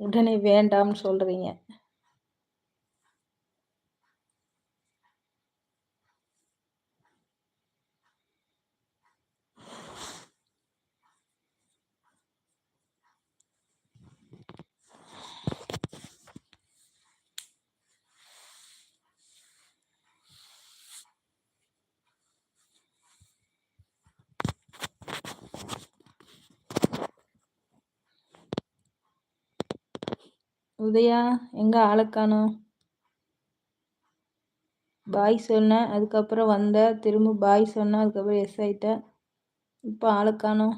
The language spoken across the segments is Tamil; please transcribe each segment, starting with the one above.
உடனே வேண்டாம்னு சொல்கிறீங்க உதயா எங்கே ஆளக்கானோம் பாய் சொன்னேன் அதுக்கப்புறம் வந்த திரும்ப பாய் சொன்னேன் அதுக்கப்புறம் எஸ் ஆகிட்டேன் இப்போ ஆளுக்கானோம்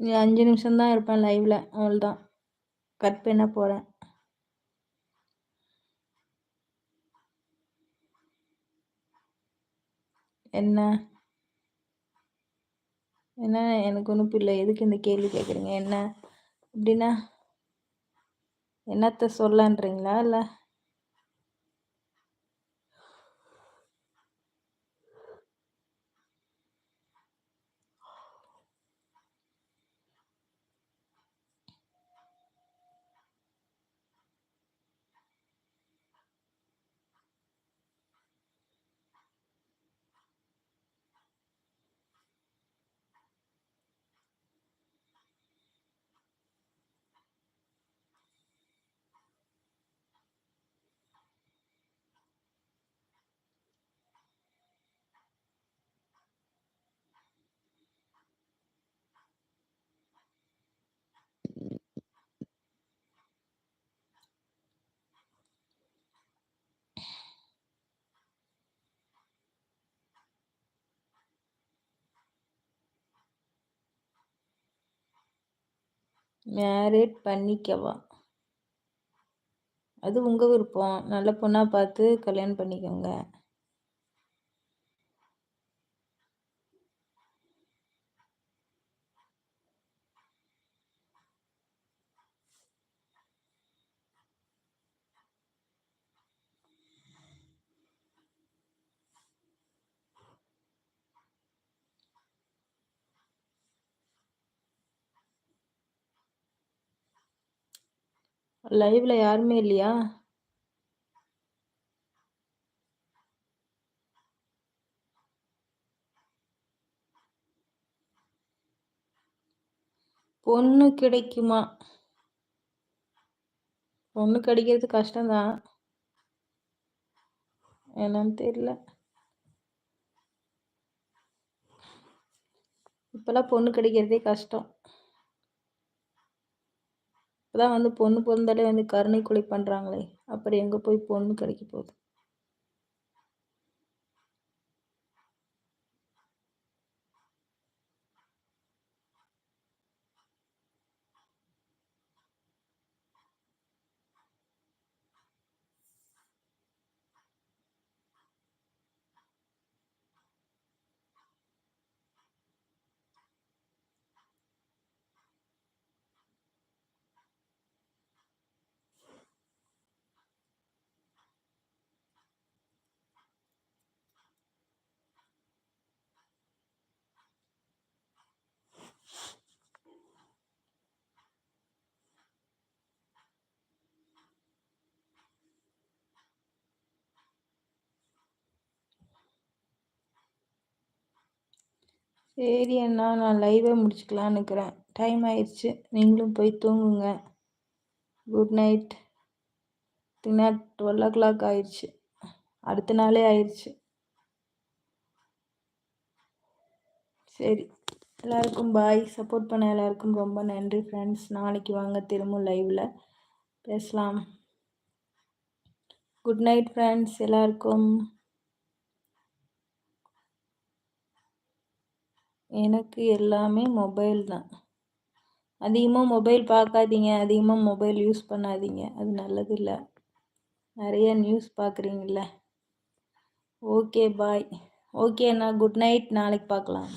நீ அஞ்சு நிமிஷம் தான் இருப்பேன் லைவில் அவ்வளோதான் கட் பண்ண போகிறேன் என்ன? என்ன? எனக்கு ஒன்றும் புரியல. எதுக்கு இந்த கேள்வி கேட்குறீங்க என்ன? அப்படின்னா என்னத்த சொல்லன்றீங்களா? இல்லை மேரேட் பண்ணிக்கவா? அது உங்கள் விருப்பம். நல்ல பொண்ணாக பார்த்து கல்யாணம் பண்ணிக்கோங்க. லைவ்ல யாருமே இல்லையா? பொண்ணு கிடைக்குமா? பொண்ணு கிடைக்கிறது கஷ்டம்தான். என்னன்னு தெரியல. இப்போல்லாம் பொண்ணு கிடைக்கிறதே கஷ்டம். இப்போதான் வந்து பொண்ணு பிறந்தாலே வந்து கருணை கொலை பண்ணுறாங்களே அப்புறம் எங்கே போய் பொண்ணு கிடைக்க போகுது? சரி அண்ணா நான் லைவே முடிச்சுக்கலான்னு இருக்கிறேன் டைம் ஆயிடுச்சு. நீங்களும் போய் தூங்குங்க. குட் நைட் தின்னா டுவெல் ஓ கிளாக் ஆயிடுச்சு. அடுத்த நாளே ஆயிடுச்சு. சரி. எல்லாருக்கும் பாய் சப்போர்ட் பண்ண எல்லாருக்கும் ரொம்ப நன்றி ஃப்ரெண்ட்ஸ் நாளைக்கு வாங்க திரும்ப லைவில் பேசலாம். குட் நைட் ஃப்ரெண்ட்ஸ் எல்லாருக்கும். எனக்கு எல்லாமே மொபைல் தான். அதிகமாக மொபைல் பார்க்காதீங்க அதிகமாக மொபைல் யூஸ் பண்ணாதீங்க. அது நல்லது இல்லை நிறைய நியூஸ் பார்க்குறீங்கள ஓகே பாய் ஓகே அண்ணா. குட் நைட் நாளைக்கு பார்க்கலாம்.